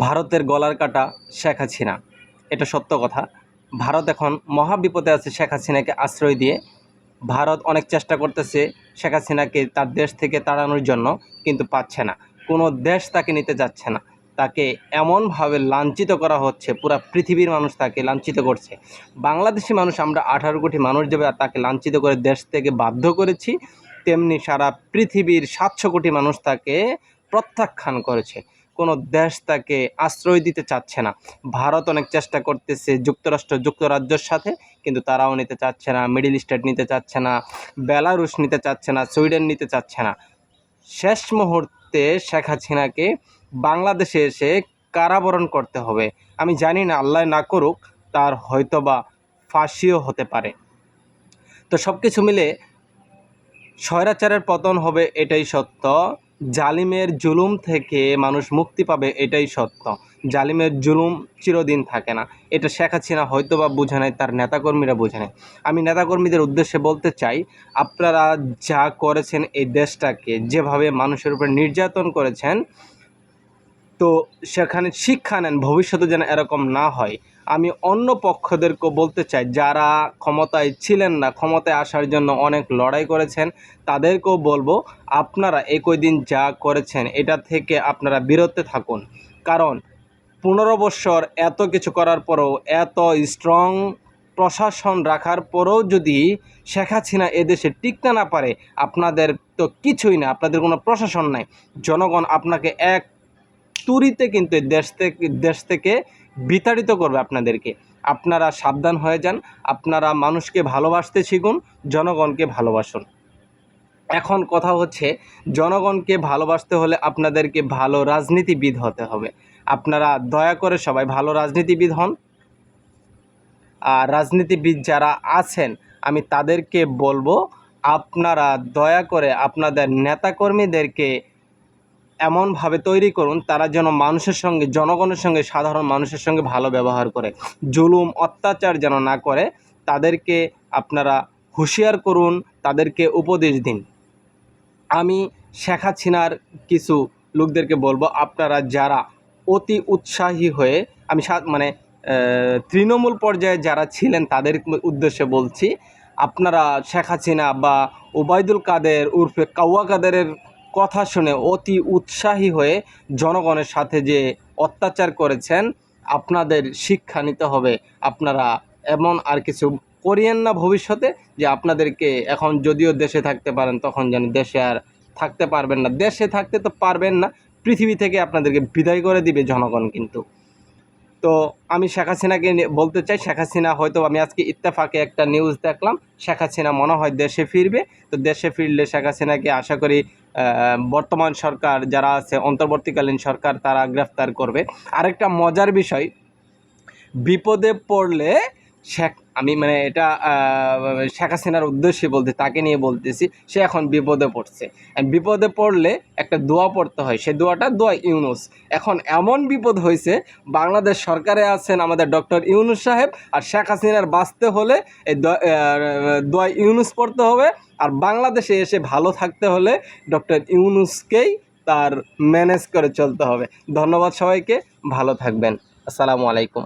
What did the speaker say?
ভারতের গলার কাটা শেখ হাসিনা। এটা সত্য কথা। ভারত এখন মহা বিপদে আছে শেখ হাসিনাকে আশ্রয় দিয়ে। ভারত অনেক চেষ্টা করতেছে শেখ হাসিনাকে তার দেশ থেকে তাড়ানোর জন্য, কিন্তু পাচ্ছে না। কোনো দেশ তাকে নিতে যাচ্ছে না। তাকে এমনভাবে লাঞ্ছিত করা হচ্ছে, পুরো পৃথিবীর মানুষ তাকে লাঞ্ছিত করছে। বাংলাদেশি মানুষ, আমরা আঠারো কোটি মানুষ যাবে তাকে লাঞ্ছিত করে দেশ থেকে বাধ্য করেছি, তেমনি সারা পৃথিবীর সাতশো কোটি মানুষ তাকে প্রত্যাখ্যান করেছে। কোনো দেশ তাকে আশ্রয় দিতে চাচ্ছে না। ভারত অনেক চেষ্টা করতেছে যুক্তরাষ্ট্র, যুক্তরাজ্যের সাথে, কিন্তু তারাও নিতে চাচ্ছে না, মিডিল স্টেট নিতে চাচ্ছে না, বেলারুশ নিতে চাচ্ছে না, সুইডেন নিতে চাচ্ছে না। শেষ মুহূর্তে শেখ হাসিনাকে বাংলাদেশে এসে কারাবরণ করতে হবে। আমি জানি না, আল্লাহ না করুক, তার হয়তোবা ফাঁসিও হতে পারে। তো সব কিছু মিলে স্বৈরাচারের পতন হবে, এটাই সত্য। জালিমের জুলুম থেকে মানুষ মুক্তি পাবে, এটাই সত্য। জালিমের জুলুম চিরদিন থাকে না। এটা শেখ হাসিনা হয়তো বা বোঝে নাই, তার নেতাকর্মীরা বোঝে নাই। আমি নেতাকর্মীদের উদ্দেশ্যে বলতে চাই, আপনারা যা করেছেন এই দেশটাকে যেভাবে মানুষের উপর নির্যাতন করেছেন, তো সেখানে শিক্ষা নেন, ভবিষ্যতে যেন এরকম না হয়। আমি অন্য পক্ষদেরকেও বলতে চাই, যারা ক্ষমতায় ছিলেন না, ক্ষমতায় আসার জন্য অনেক লড়াই করেছেন, তাদেরকেও বলব আপনারা একই দিন যা করেছেন, এটা থেকে আপনারা বিরত থাকুন। কারণ পনেরো বৎসর এত কিছু করার পরেও, এত স্ট্রং প্রশাসন রাখার পরেও যদি শেখ হাসিনা এদেশে টিকতে না পারে, আপনাদের তো কিছুই না, আপনাদের কোনো প্রশাসন নাই। জনগণ আপনাকে এক তুরিতে কিন্তু দেশ থেকে দেশ থেকে বিতাড়িত করবে আপনাদেরকে। আপনারা সাবধান হয়ে যান, আপনারা মানুষকে ভালোবাসতে শিখুন, জনগণকে ভালোবাসুন। এখন কথা হচ্ছে, জনগণকে ভালোবাসতে হলে আপনাদেরকে ভালো রাজনীতিবিদ হতে হবে। আপনারা দয়া করে সবাই ভালো রাজনীতিবিদ হন। আর রাজনীতিবিদ যারা আছেন, আমি তাদেরকে বলব, আপনারা দয়া করে আপনাদের নেতাকর্মীদেরকে এমনভাবে তৈরি করুন, তারা যেন মানুষের সঙ্গে, জনগণের সঙ্গে, সাধারণ মানুষের সঙ্গে ভালো ব্যবহার করে। জুলুম, অত্যাচার যেন না করে, তাদেরকে আপনারা হুঁশিয়ার করুন, তাদেরকে উপদেশ দিন। আমি শেখ হাসিনার কিছু লোকদেরকে বলব, আপনারা যারা অতি উৎসাহী হয়ে, আমি মানে তৃণমূল পর্যায়ে যারা ছিলেন, তাদের উদ্দেশ্যে বলছি, আপনারা শেখ বা ওবায়দুল কাদের উর্ফে কাউয়া কাদেরের কথা শুনে অতি উৎসাহী হয়ে জনগণের সাথে যে অত্যাচার করেছেন, আপনাদের শিক্ষা নিতে হবে। আপনারা এমন আর কিছু করিয়েন না ভবিষ্যতে যে আপনাদেরকে এখন যদিও দেশে থাকতে পারেন, তখন যেন দেশে আর থাকতে পারবেন না। দেশে থাকতে তো পারবেন না, পৃথিবী থেকে আপনাদেরকে বিদায় করে দিবে জনগণ কিন্তু। তো আমি শেখ হাসিনাকে বলতে চাই, শেখ হাসিনা হয়তো আমি আজকে ইত্তেফাকে একটা নিউজ দেখলাম, শেখ হাসিনা মনে হয় দেশে ফিরবে। তো দেশে ফিরলে শেখ হাসিনাকে আশা করি বর্তমান সরকার যারা আছে অন্তর্বর্তীকালীন সরকার তারা গ্রেফতার করবে। আরেকটা মজার বিষয় বিপদে পড়লে শেখ, আমি মানে এটা শেখ হাসিনার উদ্দেশ্যে বলতে, তাকে নিয়ে বলতেছি, সে এখন বিপদে পড়ছে। বিপদে পড়লে একটা দোয়া পড়তে হয়। সে দোয়াটা দোয়া ইউনুস। এখন এমন বিপদ হয়েছে, বাংলাদেশ সরকারে আছেন আমাদের ডক্টর ইউনুস সাহেব, আর শেখ হাসিনার বাঁচতে হলে এই দোয়া ইউনুস পড়তে হবে, আর বাংলাদেশে এসে ভালো থাকতে হলে ডক্টর ইউনুসকেই তার ম্যানেজ করে চলতে হবে। ধন্যবাদ সবাইকে, ভালো থাকবেন। আসসালামু আলাইকুম।